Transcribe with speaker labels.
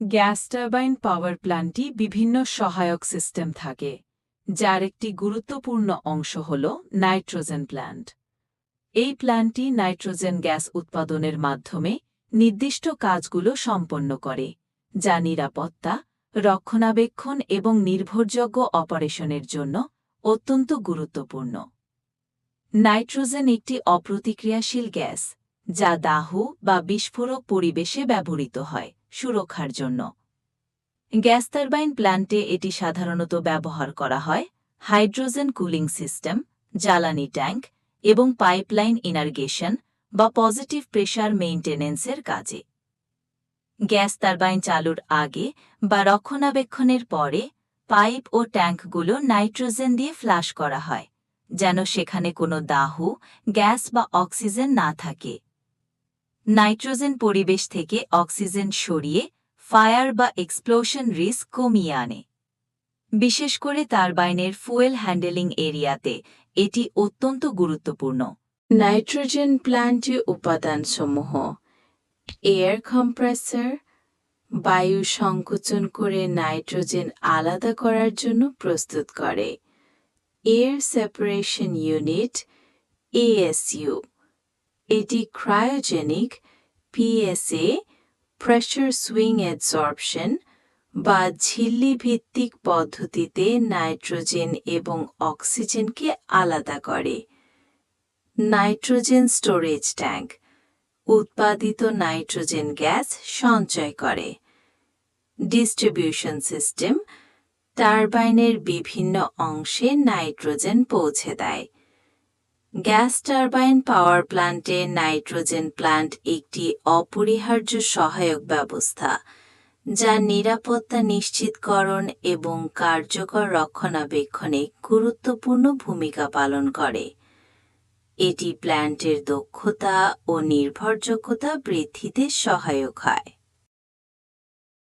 Speaker 1: Gas turbine পাওয়ার প্ল্যান্টটি বিভিন্ন সহায়ক system থাকে, যার একটি গুরুত্বপূর্ণ অংশ হল নাইট্রোজেন প্ল্যান্ট। এই প্ল্যান্টটি নাইট্রোজেন গ্যাস উৎপাদনের মাধ্যমে নির্দিষ্ট কাজগুলো সম্পন্ন করে, যা নিরাপত্তা, রক্ষণাবেক্ষণ এবং নির্ভরযোগ্য অপারেশনের জন্য অত্যন্ত গুরুত্বপূর্ণ। নাইট্রোজেন একটি অপ্রতিক্রিয়াশীল গ্যাস, যা দাহ বা বিস্ফোরক পরিবেশে ব্যবহৃত হয়। সুরক্ষার জন্য। গ্যাস টারবাইন প্ল্যান্টে এটি সাধারণত ব্যবহার করা হয়। হাইড্রোজেন কুলিং সিস্টেম, জ্বালানি ট্যাঙ্ক এবং পাইপলাইন ইনারগেশন বা পজিটিভ প্রেশার মেইনটেনেন্সের কাজে। গ্যাস টারবাইন চালুর আগে বা রক্ষণাবেক্ষণের পরে পাইপ ও ট্যাঙ্কগুলো নাইট্রোজেন দিয়ে ফ্লাশ করা হয়, যেন সেখানে কোনো দাহ, গ্যাস বা অক্সিজেন না থাকে। নাইট্রোজেন পরিবেশ থেকে অক্সিজেন সরিয়ে ফায়ার বা এক্সপ্লোশন রিস্ক কমিয়ে আনে। বিশেষ করে টারবাইনের ফুয়েল হ্যান্ডেলিং এরিয়াতে এটি অত্যন্ত গুরুত্বপূর্ণ।
Speaker 2: নাইট্রোজেন প্ল্যান্টের উপাদানসমূহ, এয়ার কম্প্রেসার, বায়ু সংকোচন করে নাইট্রোজেন আলাদা করার জন্য প্রস্তুত করে। Air separation unit, ASU. এটি cryogenic PSA pressure swing absorption বা ঝিল্লি ভিত্তিক পদ্ধতিতে নাইট্রোজেন এবং অক্সিজেনকে আলাদা করে। নাইট্রোজেন স্টোরেজ ট্যাঙ্ক, উৎপাদিত নাইট্রোজেন গ্যাস সঞ্চয় করে। ডিস্ট্রিবিউশন সিস্টেম, টারবাইনের বিভিন্ন অংশে নাইট্রোজেন পৌঁছে দেয়। গ্যাস টারবাইন পাওয়ার প্ল্যান্টে নাইট্রোজেন প্ল্যান্ট একটি অপরিহার্য সহায়ক ব্যবস্থা, যা নিরাপত্তা নিশ্চিতকরণ এবং কার্যকর রক্ষণাবেক্ষণে গুরুত্বপূর্ণ ভূমিকা পালন করে। এটি প্ল্যান্টের দক্ষতা ও নির্ভরযোগ্যতা বৃদ্ধিতে সহায়ক হয়।